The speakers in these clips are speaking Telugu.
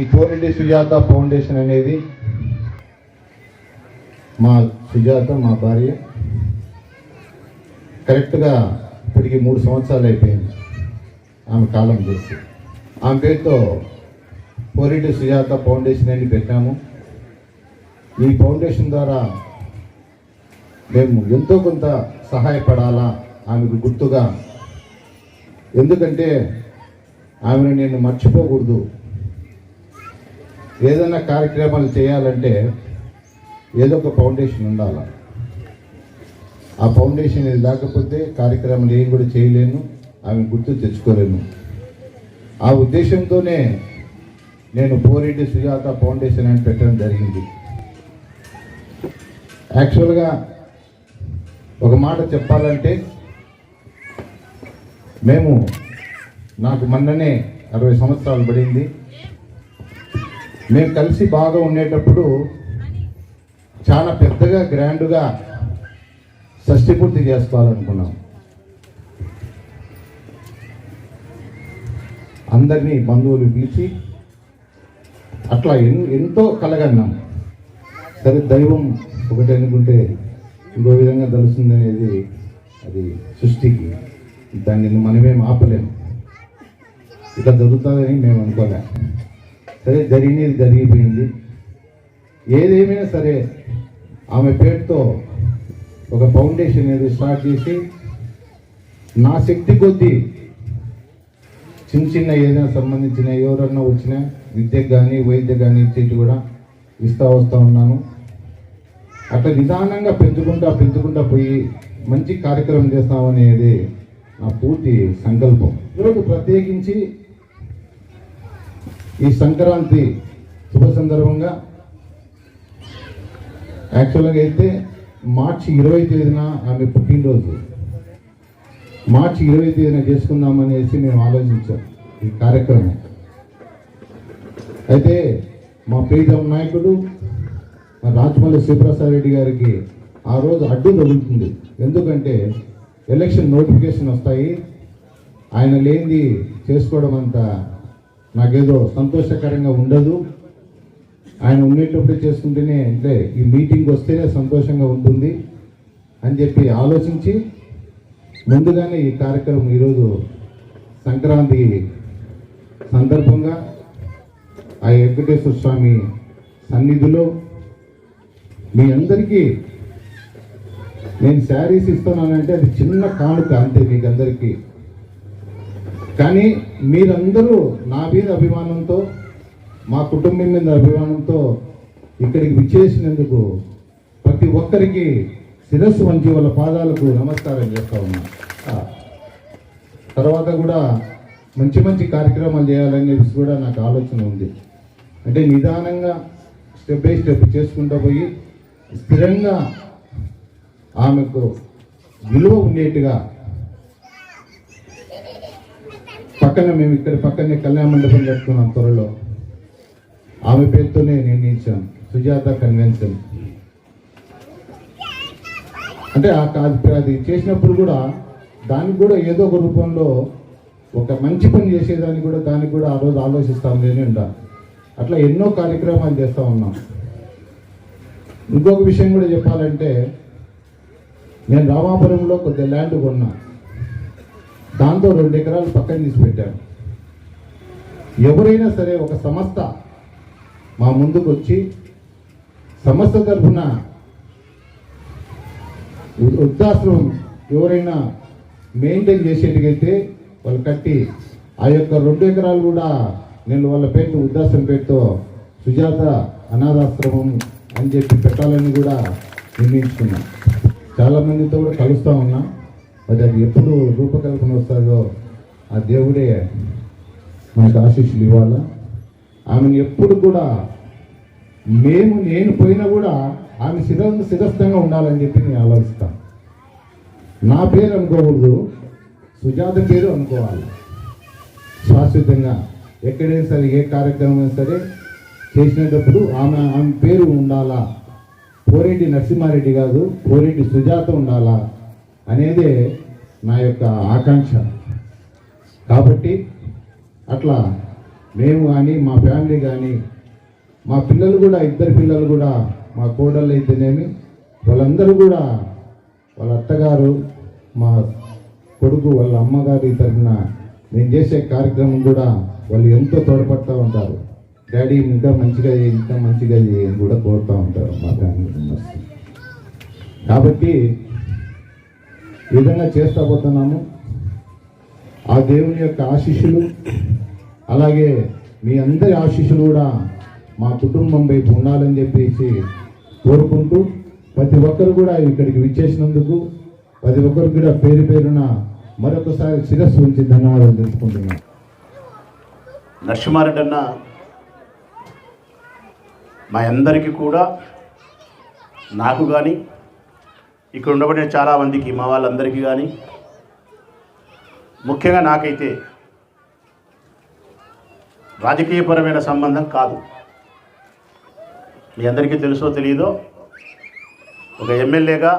ఈ తోరెడ్డి సుజాత ఫౌండేషన్ అనేది మా సుజాత మా భార్య కరెక్ట్గా ఇప్పటికి మూడు సంవత్సరాలు అయిపోయింది. ఆమె కాలం చేసి ఆమె పేరుతో పోరెడ్డి సుజాత ఫౌండేషన్ అని పెట్టాము. ఈ ఫౌండేషన్ ద్వారా మేము ఎంతో కొంత సహాయపడాలా ఆమెకు గుర్తుగా. ఎందుకంటే ఆమెను నేను మర్చిపోకూడదు. ఏదైనా కార్యక్రమాలు చేయాలంటే ఏదో ఒక ఫౌండేషన్ ఉండాలి. ఆ ఫౌండేషన్ ఇది లేకపోతే కార్యక్రమాలు ఏం కూడా చేయలేను ఆమె గుర్తు తెచ్చుకోలేను. ఆ ఉద్దేశంతోనే నేను పోరెడ్డి సుజాత ఫౌండేషన్ అని పెట్టడం జరిగింది. యాక్చువల్గా ఒక మాట చెప్పాలంటే మేము నాకు మొన్ననే అరవై సంవత్సరాలు పడింది. మేము కలిసి బాగా ఉండేటప్పుడు చాలా పెద్దగా గ్రాండ్గా షష్ఠి పూర్తి చేసుకోవాలనుకున్నాం. అందరినీ బంధువులు పిలిచి అట్లా ఎన్ ఎంతో కలగన్నాం. సరే దైవం ఒకటి అనుకుంటే ఇంకో విధంగా తెలుస్తుంది అనేది అది సృష్టికి. దాన్ని మనమేం ఆపలేము ఇట్లా జరుగుతుందని మేము అనుకోలేము సరే జరిగినది జరిగిపోయింది. ఏదేమైనా సరే ఆమె పేరుతో ఒక ఫౌండేషన్ అనేది స్టార్ట్ చేసి నా శక్తి కొద్దీ చిన్న చిన్న ఏదైనా సంబంధించిన ఎవరన్నా వచ్చినా విద్యకు కానీ వైద్య కానీ ఇచ్చేటి కూడా ఇస్తా వస్తూ ఉన్నాను. అట్లా నిదానంగా పెంచుకుంటా పెంచుకుంటా పోయి మంచి కార్యక్రమం చేస్తామనేది నా పూర్తి సంకల్పం. ఈరోజు ప్రత్యేకించి ఈ సంక్రాంతి శుభ సందర్భంగా యాక్చువల్గా అయితే మార్చి ఇరవై తేదీన ఆమె పుట్టినరోజు. మార్చి ఇరవై తేదీన చేసుకుందామనేసి మేము ఆలోచించాం ఈ కార్యక్రమం. అయితే మా ప్రీతం నాయకుడు మా రాజమల్లి శివప్రసాద్ రెడ్డి గారికి ఆ రోజు అడ్డు తగులుతుంది. ఎందుకంటే ఎలక్షన్ నోటిఫికేషన్ వస్తాయి. ఆయన లేనిది చేసుకోవడం అంత నాకేదో సంతోషకరంగా ఉండదు. ఆయన ఉండేటప్పుడు చేసుకుంటేనే అంటే ఈ మీటింగ్ వస్తేనే సంతోషంగా ఉంటుంది అని చెప్పి ఆలోచించి ముందుగానే ఈ కార్యక్రమం ఈరోజు సంక్రాంతి సందర్భంగా ఆ వెంకటేశ్వర స్వామి సన్నిధిలో మీ అందరికీ నేను శారీస్ ఇస్తున్నానంటే అది చిన్న కానుక అంతే మీకు అందరికీ కానీ మీరందరూ నా మీద అభిమానంతో మా కుటుంబం మీద అభిమానంతో ఇక్కడికి విచ్చేసినందుకు ప్రతి ఒక్కరికి శిరస్సు వంచి వాళ్ళ పాదాలకు నమస్కారం చేస్తా ఉన్నా. తర్వాత కూడా మంచి మంచి కార్యక్రమాలు చేయాలనేసి కూడా నాకు ఆలోచన ఉంది. అంటే నిదానంగా స్టెప్ బై స్టెప్ చేసుకుంటూ పోయి స్థిరంగా ఆమెకు విలువ ఉండేట్టుగా పక్కన మేము ఇక్కడ పక్కనే కళ్యాణ మండపం కట్టుకున్నాం త్వరలో. ఆమె పేరుతోనే నిర్ణయించాం సుజాత కన్వెన్షన్. అంటే ఆ అది చేసినప్పుడు కూడా దానికి కూడా ఏదో ఒక రూపంలో ఒక మంచి పని చేసేదానికి కూడా దానికి కూడా ఆ రోజు ఆలోచిస్తాం లేని అట్లా ఎన్నో కార్యక్రమాలు చేస్తూ ఉన్నాం. ఇంకొక విషయం కూడా చెప్పాలంటే నేను రామాపురంలో కొద్ది ల్యాండ్ కొన్నా. దాంతో రెండు ఎకరాలు పక్కన తీసి పెట్టాను ఎవరైనా సరే ఒక సంస్థ మా ముందుకు వచ్చి సంస్థ తరఫున వృద్ధాశ్రమం ఎవరైనా మెయింటైన్ చేసేటికైతే వాళ్ళు కట్టి ఆ యొక్క రెండు ఎకరాలు కూడా నేను వాళ్ళ పేరు వృద్ధాశ్రమం పేరుతో సుజాత అనాథాశ్రమం అని చెప్పి పెట్టాలని కూడా నిర్ణయించుకున్నాను చాలా మందితో కూడా కలుస్తూ ఉన్నా. అది అది ఎప్పుడు రూపకల్పన వస్తుందో ఆ దేవుడే మనకు ఆశీస్సులు ఇవ్వాలా? ఆమెను ఎప్పుడు కూడా మేము నేను పోయినా కూడా ఆమె శిర శిరస్థంగా ఉండాలని చెప్పి నేను ఆలోచిస్తాను నా పేరు అనుకోకూడదు. సుజాత పేరు అనుకోవాలి. శాశ్వతంగా ఎక్కడైనా సరే ఏ కార్యక్రమం అయినా సరే చేసినప్పుడు ఆమె ఆమె పేరు ఉండాలా? పోరెడ్డి నరసింహారెడ్డి కాదు పోరెడ్డి సుజాత ఉండాలా? అనేదే నా యొక్క ఆకాంక్ష. కాబట్టి అట్లా మేము కానీ మా ఫ్యామిలీ కానీ మా పిల్లలు కూడా ఇద్దరు పిల్లలు కూడా మా కోడళ్ళు అయితేనేమి వాళ్ళందరూ కూడా వాళ్ళ అత్తగారు మా కొడుకు వాళ్ళ అమ్మగారి తరఫున నేను చేసే కార్యక్రమం కూడా వాళ్ళు ఎంతో తోడ్పడుతూ ఉంటారు. డాడీ ఇంకా మంచిగా ఇంకా మంచిగా అని కూడా కోరుతూ ఉంటారు మా ఫ్యామిలీ మెంబర్స్. కాబట్టి విధంగా చేస్తా పోతున్నాము ఆ దేవుని యొక్క ఆశీస్సులు అలాగే మీ అందరి ఆశీస్సులు కూడా మా కుటుంబం వైపు ఉండాలని చెప్పేసి కోరుకుంటూ ప్రతి ఒక్కరు కూడా ఇక్కడికి విచ్చేసినందుకు ప్రతి ఒక్కరు కూడా పేరు పేరున మరొకసారి శిరస్సు ఉంచి ధన్యవాదాలు తెలుసుకుంటున్నాను నరసింహారెడ్డి మా అందరికీ కూడా నాకు కానీ ఇక్కడ ఉండబడిన చాలామందికి మా వాళ్ళందరికీ కానీ ముఖ్యంగా నాకైతే రాజకీయపరమైన సంబంధం కాదు. మీ అందరికీ తెలుసో తెలియదో ఒక ఎమ్మెల్యేగా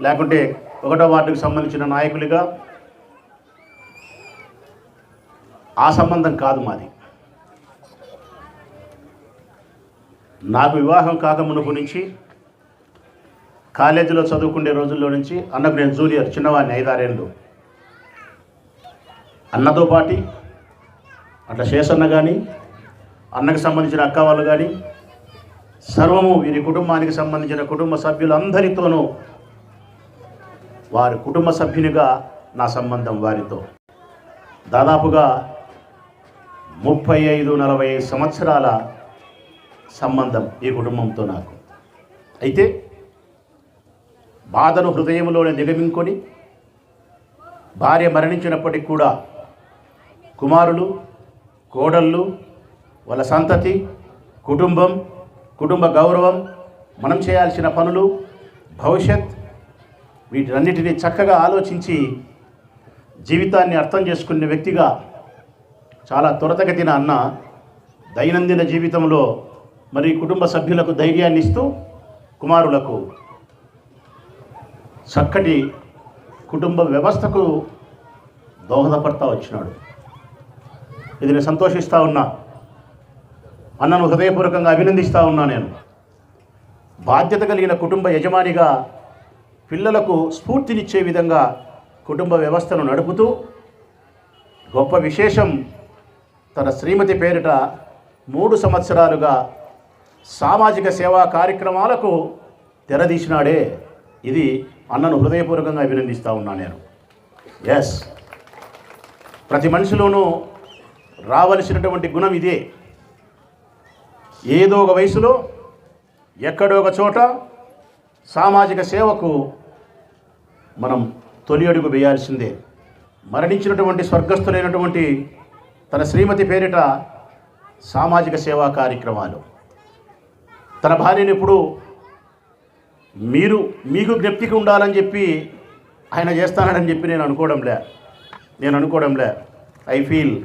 లేకుంటే ఒకటో వార్డుకు సంబంధించిన నాయకులుగా ఆ సంబంధం కాదు మాది. నాకు వివాహం కాక మునుపు నుంచి కాలేజీలో చదువుకునే రోజుల్లో నుంచి అన్నకు నేను జూనియర్ చిన్నవాడిని ఐదారేళ్ళు. అన్నతో పాటి అట్లా శేషన్న కానీ అన్నకు సంబంధించిన అక్క వాళ్ళు కానీ సర్వము వీరి కుటుంబానికి సంబంధించిన కుటుంబ సభ్యులందరితోనూ వారి కుటుంబ సభ్యునిగా నా సంబంధం వారితో. దాదాపుగా ముప్పై ఐదు నలభై సంవత్సరాల సంబంధం ఈ కుటుంబంతో నాకు. అయితే బాధను హృదయంలోనే దిగమింకొని భార్య మరణించినప్పటికి కూడా కుమారులు కోడళ్ళు వాళ్ళ సంతతి కుటుంబం కుటుంబ గౌరవం మనం చేయాల్సిన పనులు భవిష్యత్ వీటన్నిటిని చక్కగా ఆలోచించి జీవితాన్ని అర్థం చేసుకునే వ్యక్తిగా చాలా త్వరతగతిన అన్న దైనందిన జీవితంలో మరి కుటుంబ సభ్యులకు ధైర్యాన్ని ఇస్తూ కుమారులకు చక్కటి కుటుంబ వ్యవస్థకు దోహదపడతా వచ్చినాడు. ఇది నేను సంతోషిస్తూ ఉన్నా. అన్నను హృదయపూర్వకంగా అభినందిస్తూ ఉన్నా నేను. బాధ్యత కలిగిన కుటుంబ యజమానిగా పిల్లలకు స్ఫూర్తినిచ్చే విధంగా కుటుంబ వ్యవస్థను నడుపుతూ గొప్ప విశేషం తన శ్రీమతి పేరిట మూడు సంవత్సరాలుగా సామాజిక సేవా కార్యక్రమాలకు తెరదీసినాడే. ఇది అన్నను హృదయపూర్వకంగా అభినందిస్తూ ఉన్నా నేను. ఎస్ ప్రతి మనిషిలోనూ రావలసినటువంటి గుణం ఇదే. ఏదో ఒక వయసులో ఎక్కడో ఒక చోట సామాజిక సేవకు మనం తొలి అడుగు వేయాల్సిందే. మరణించినటువంటి స్వర్గస్థులైనటువంటి తన శ్రీమతి పేరిట సామాజిక సేవా కార్యక్రమాలు. తన భార్యను ఇప్పుడు మీరు మీకు జ్ఞప్తికి ఉండాలని చెప్పి ఆయన చేస్తానని చెప్పి నేను అనుకోవడంలే నేను అనుకోవడంలే ఐ ఫీల్.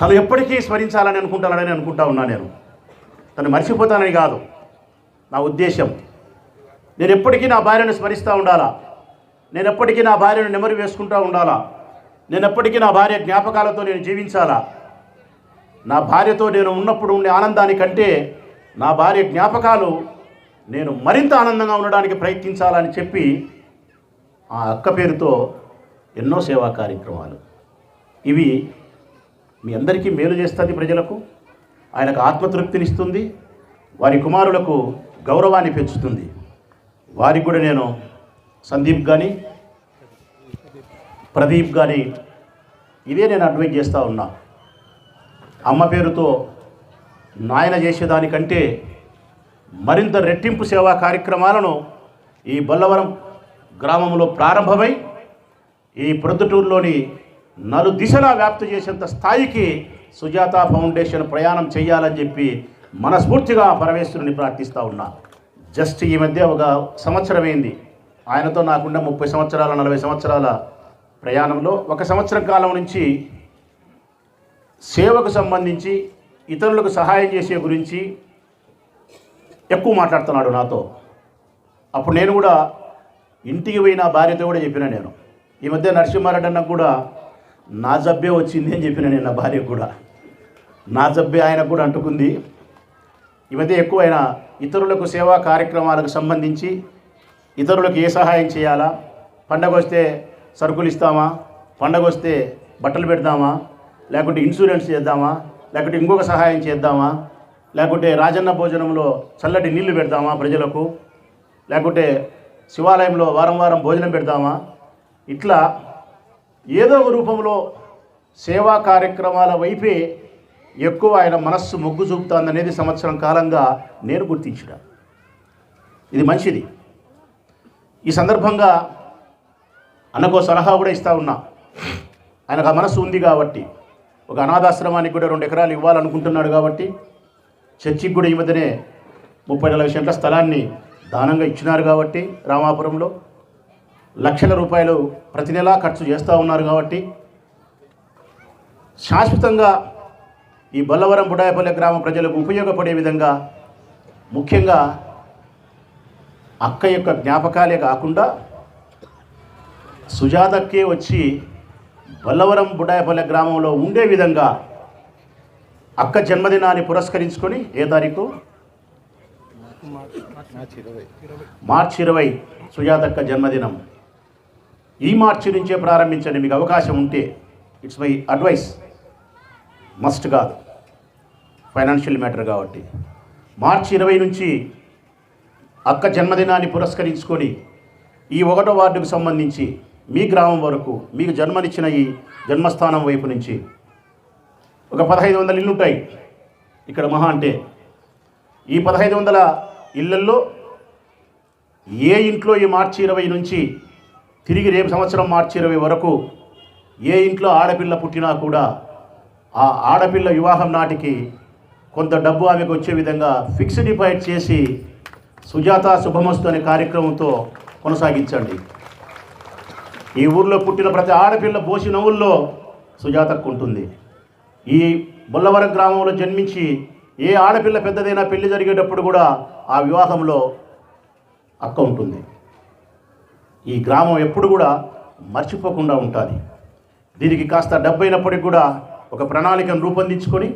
తను ఎప్పటికీ స్మరించాలని అనుకుంటానని అనుకుంటా ఉన్నా నేను. తను మర్చిపోతానని కాదు. నా ఉద్దేశం నేను ఎప్పటికీ నా భార్యను స్మరిస్తూ ఉండాలా? నేను ఎప్పటికీ నా భార్యను నెమరు వేసుకుంటూ ఉండాలా? నేను ఎప్పటికీ నా భార్య జ్ఞాపకాలతో నేను జీవించాలా? నా భార్యతో నేను ఉన్నప్పుడు ఉండే ఆనందానికంటే నా భార్య జ్ఞాపకాలు నేను మరింత ఆనందంగా ఉండడానికి ప్రయత్నించాలని చెప్పి ఆ అక్క పేరుతో ఎన్నో సేవా కార్యక్రమాలు. ఇవి మీ అందరికీ మేలు చేస్తుంది ప్రజలకు ఆయనకు ఆత్మతృప్తినిస్తుంది వారి కుమారులకు గౌరవాన్ని పెంచుతుంది. వారికి కూడా నేను సందీప్ కానీ ప్రదీప్ కానీ ఇదే నేను అడ్వైజ్ చేస్తూ ఉన్నా. అమ్మ పేరుతో నాయన చేసేదానికంటే మరింత రెట్టింపు సేవా కార్యక్రమాలను ఈ బొల్లవరం గ్రామంలో ప్రారంభమై ఈ ప్రొద్దుటూరులోని నలు దిశలా వ్యాప్తి చేసేంత స్థాయికి సుజాత ఫౌండేషన్ ప్రయాణం చేయాలని చెప్పి మనస్ఫూర్తిగా పరమేశ్వరుని ప్రార్థిస్తూ ఉన్నా. జస్ట్ ఈ మధ్య ఒక సంవత్సరమైంది ఆయనతో నాకున్న ముప్పై సంవత్సరాల నలభై సంవత్సరాల ప్రయాణంలో ఒక సంవత్సరం కాలం నుంచి సేవకు సంబంధించి ఇతరులకు సహాయం చేసే గురించి ఎక్కువ మాట్లాడుతున్నాడు నాతో. అప్పుడు నేను కూడా ఇంటికి పోయిన భార్యతో కూడా చెప్పిన నేను. ఈ మధ్య నరసింహారెడ్డి అన్న కూడా నా జబ్బే వచ్చింది అని చెప్పిన నేను నా భార్యకు కూడా. నా జబ్బే ఆయనకు కూడా అంటుకుంది. ఈ మధ్య ఎక్కువ ఆయన ఇతరులకు సేవా కార్యక్రమాలకు సంబంధించి ఇతరులకు ఏ సహాయం చేయాలా? పండగ వస్తే సరుకులు ఇస్తామా? పండగ వస్తే బట్టలు పెడదామా లేకుంటే ఇన్సూరెన్స్ చేద్దామా? లేకుంటే ఇంకొక సహాయం చేద్దామా? లేకుంటే రాజన్న భోజనంలో చల్లటి నీళ్ళు పెడదామా ప్రజలకు? లేకుంటే శివాలయంలో వారం వారం భోజనం పెడదామా ఇట్లా ఏదో ఒక రూపంలో సేవా కార్యక్రమాల వైపే ఎక్కువ ఆయన మనస్సు మొగ్గు చూపుతాందనేది సంవత్సరం కాలంగా నేను గుర్తించిన. ఇది మంచిది. ఈ సందర్భంగా అన్నకో సలహా కూడా ఇస్తా ఉన్నా. ఆయనకు ఆ మనస్సు ఉంది కాబట్టి. ఒక అనాథాశ్రమానికి కూడా రెండు ఎకరాలు ఇవ్వాలనుకుంటున్నాడు కాబట్టి చర్చికి కూడా ఈ మధ్యనే ముప్పై నలభై సెంట్ల స్థలాన్ని దానంగా ఇచ్చినారు కాబట్టి రామాపురంలో. లక్షల రూపాయలు ప్రతి నెలా ఖర్చు చేస్తూ ఉన్నారు కాబట్టి శాశ్వతంగా ఈ బొల్లవరం బుడాయపల్లె గ్రామ ప్రజలకు ఉపయోగపడే విధంగా ముఖ్యంగా అక్క యొక్క జ్ఞాపకాలే కాకుండా సుజాతకే వచ్చి బొల్లవరం బుడాయపల్లె గ్రామంలో ఉండే విధంగా అక్క జన్మదినాన్ని పురస్కరించుకొని ఏ తారీఖు? మార్చి ఇరవై. సుజాతక్క జన్మదినం. ఈ మార్చి నుంచే ప్రారంభించండి. మీకు అవకాశం ఉంటే ఇట్స్ మై అడ్వైస్. మస్ట్ కాదు. ఫైనాన్షియల్ మ్యాటర్ కాబట్టి. మార్చి ఇరవై నుంచి అక్క జన్మదినాన్ని పురస్కరించుకొని ఈ ఒకటో వార్డుకు సంబంధించి మీ గ్రామం వరకు మీకు జన్మనిచ్చిన ఈ జన్మస్థానం వైపు నుంచి ఒక పదహైదు వందల ఇల్లు ఉంటాయి ఇక్కడ మహా అంటే ఈ పదహైదు వందల ఇళ్ళల్లో ఏ ఇంట్లో ఈ మార్చి ఇరవై నుంచి తిరిగి రేపు సంవత్సరం మార్చి ఇరవై వరకు ఏ ఇంట్లో ఆడపిల్ల పుట్టినా కూడా ఆ ఆడపిల్ల వివాహం నాటికి కొంత డబ్బు ఆమెకు వచ్చే విధంగా ఫిక్స్డ్ డిపాజిట్ చేసి సుజాత శుభమస్తు అనే కార్యక్రమంతో కొనసాగించండి. ఈ ఊర్లో పుట్టిన ప్రతి ఆడపిల్ల బోసి నవ్వుల్లో సుజాతకు ఉంటుంది. ఈ బొల్లవరం గ్రామంలో జన్మించి ఏ ఆడపిల్ల పెద్దదైనా పెళ్ళి జరిగేటప్పుడు కూడా ఆ వివాహంలో అక్క ఉంటుంది. ఈ గ్రామం ఎప్పుడు కూడా మర్చిపోకుండా ఉంటుంది. దీనికి కాస్త డబ్బైనప్పటికి కూడా ఒక ప్రణాళికను రూపొందించుకొని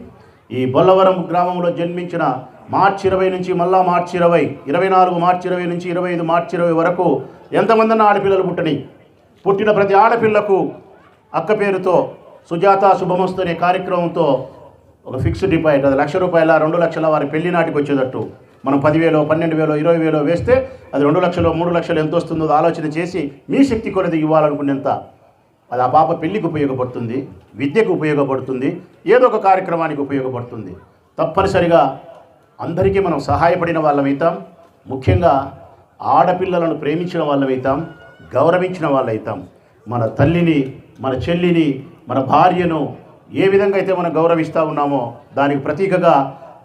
ఈ బొల్లవరం గ్రామంలో జన్మించిన మార్చి ఇరవై నుంచి మళ్ళా మార్చి ఇరవై ఇరవై నాలుగు మార్చి ఇరవై నుంచి ఇరవై ఐదు మార్చి ఇరవై వరకు ఎంతమందన్న ఆడపిల్లలు పుట్టని పుట్టిన ప్రతి ఆడపిల్లకు అక్క పేరుతో సుజాత శుభమస్తు అనే కార్యక్రమంతో ఒక ఫిక్స్డ్ డిపాజిట్ అది లక్ష రూపాయల రెండు లక్షల వారి పెళ్ళి నాటికి వచ్చేటట్టు. మనం పదివేలో పన్నెండు వేలో ఇరవై వేలో వేస్తే అది రెండు లక్షలు మూడు లక్షలు ఎంత వస్తుందో ఆలోచన చేసి మీ శక్తి కొలది ఇవ్వాలనుకునేంత. అది ఆ పాప పెళ్ళికి ఉపయోగపడుతుంది విద్యకు ఉపయోగపడుతుంది ఏదో ఒక కార్యక్రమానికి ఉపయోగపడుతుంది. తప్పనిసరిగా అందరికీ మనం సహాయపడిన వాళ్ళమైతాం ముఖ్యంగా ఆడపిల్లలను ప్రేమించిన వాళ్ళమైతాం గౌరవించిన వాళ్ళైతాం మన తల్లిని మన చెల్లిని మన భార్యను ఏ విధంగా అయితే మనం గౌరవిస్తూ ఉన్నామో దానికి ప్రతీకగా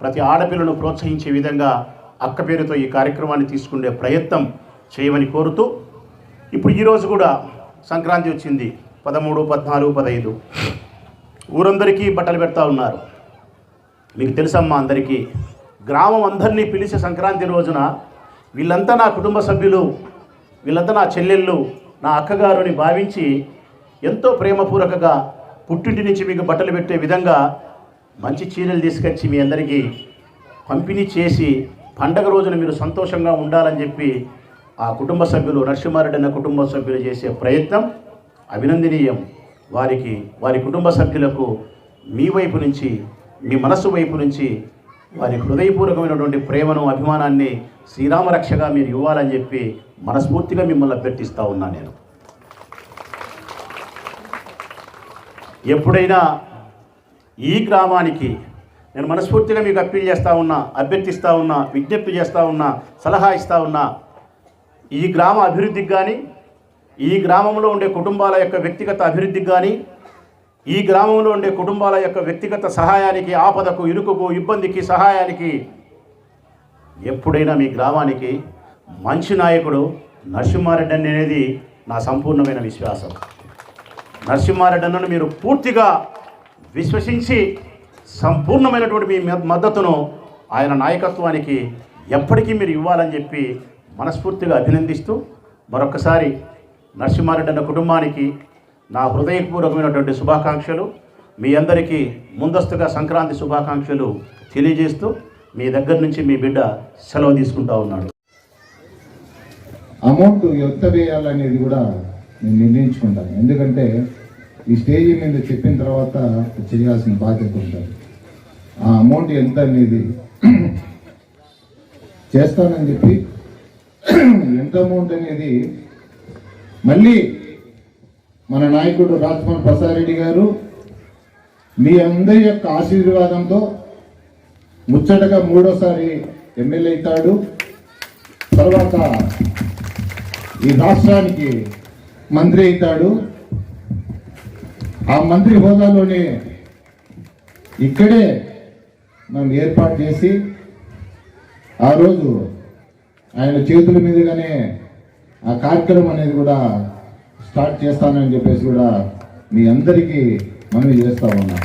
ప్రతి ఆడపిల్లను ప్రోత్సహించే విధంగా అక్క పేరుతో ఈ కార్యక్రమాన్ని తీసుకునే ప్రయత్నం చేయమని కోరుతూ ఇప్పుడు ఈరోజు కూడా సంక్రాంతి వచ్చింది. పదమూడు పద్నాలుగు పదహైదు. ఊరందరికీ బట్టలు పెడతా ఉన్నారు. మీకు తెలుసమ్మా అందరికీ గ్రామం అందరినీ పిలిచి సంక్రాంతి రోజున వీళ్ళంతా నా కుటుంబ సభ్యులు వీళ్ళంతా నా చెల్లెళ్ళు నా అక్కగారుని భావించి ఎంతో ప్రేమపూర్వకంగా పుట్టింటి నుంచి మీకు బట్టలు పెట్టే విధంగా మంచి చీరలు తీసుకొచ్చి మీ అందరికీ పంపిణీ చేసి పండగ రోజున మీరు సంతోషంగా ఉండాలని చెప్పి ఆ కుటుంబ సభ్యులు నరసింహారెడ్డి అన్న కుటుంబ సభ్యులు చేసే ప్రయత్నం అభినందనీయం. వారికి వారి కుటుంబ సభ్యులకు మీ వైపు నుంచి మీ మనస్సు వైపు నుంచి వారి హృదయపూర్వకమైనటువంటి ప్రేమను అభిమానాన్ని శ్రీరామరక్షగా మీరు ఇవ్వాలని చెప్పి మనస్ఫూర్తిగా మిమ్మల్ని అభ్యర్థిస్తూ ఉన్నా నేను. ఎప్పుడైనా ఈ గ్రామానికి నేను మనస్ఫూర్తిగా మీకు అప్పీల్ చేస్తూ ఉన్నా అభ్యర్థిస్తూ ఉన్నా విజ్ఞప్తి చేస్తూ ఉన్నా సలహా ఇస్తూ ఉన్నా ఈ గ్రామ అభివృద్ధికి కానీ ఈ గ్రామంలో ఉండే కుటుంబాల యొక్క వ్యక్తిగత అభివృద్ధికి కానీ ఈ గ్రామంలో ఉండే కుటుంబాల యొక్క వ్యక్తిగత సహాయానికి ఆపదకు ఇరుకుకు ఇబ్బందికి సహాయానికి ఎప్పుడైనా మీ గ్రామానికి మంచి నాయకుడు నరసింహారెడ్డి అనేది నా సంపూర్ణమైన విశ్వాసం. నరసింహారెడ్డి అన్నను మీరు పూర్తిగా విశ్వసించి సంపూర్ణమైనటువంటి మీ మద్దతును ఆయన నాయకత్వానికి ఎప్పటికీ మీరు ఇవ్వాలని చెప్పి మనస్ఫూర్తిగా అభినందిస్తూ మరొకసారి నరసింహారెడ్డి అన్న కుటుంబానికి నా హృదయపూర్వకమైనటువంటి శుభాకాంక్షలు. మీ అందరికీ ముందస్తుగా సంక్రాంతి శుభాకాంక్షలు తెలియజేస్తూ మీ దగ్గర నుంచి మీ బిడ్డ సెలవు తీసుకుంటా ఉన్నాడు. అమౌంట్ ఎంత వేయాలనేది కూడా నేను నిర్ణయించుకుంటాను ఎందుకంటే ఈ స్టేజ్ మీద చెప్పిన తర్వాత చేయాల్సిన బాధ్యత ఉంటుంది. ఆ అమౌంట్ ఎంత అనేది చేస్తానని చెప్పి ఎంత అమౌంట్ అనేది మళ్ళీ మన నాయకుడు రాజ్మోహన్ ప్రసాద్ గారు మీ అందరి యొక్క ఆశీర్వాదంతో ముచ్చటగా మూడోసారి ఎమ్మెల్యే అవుతాడు. తర్వాత ఈ రాష్ట్రానికి మంత్రి అవుతాడు. ఆ మంత్రి హోదాలోనే ఇక్కడే మనం ఏర్పాటు చేసి ఆ రోజు ఆయన చేతుల మీదుగానే ఆ కార్యక్రమం అనేది కూడా స్టార్ట్ చేస్తానని చెప్పేసి కూడా మీ అందరికీ మనవి చేస్తా ఉన్నా.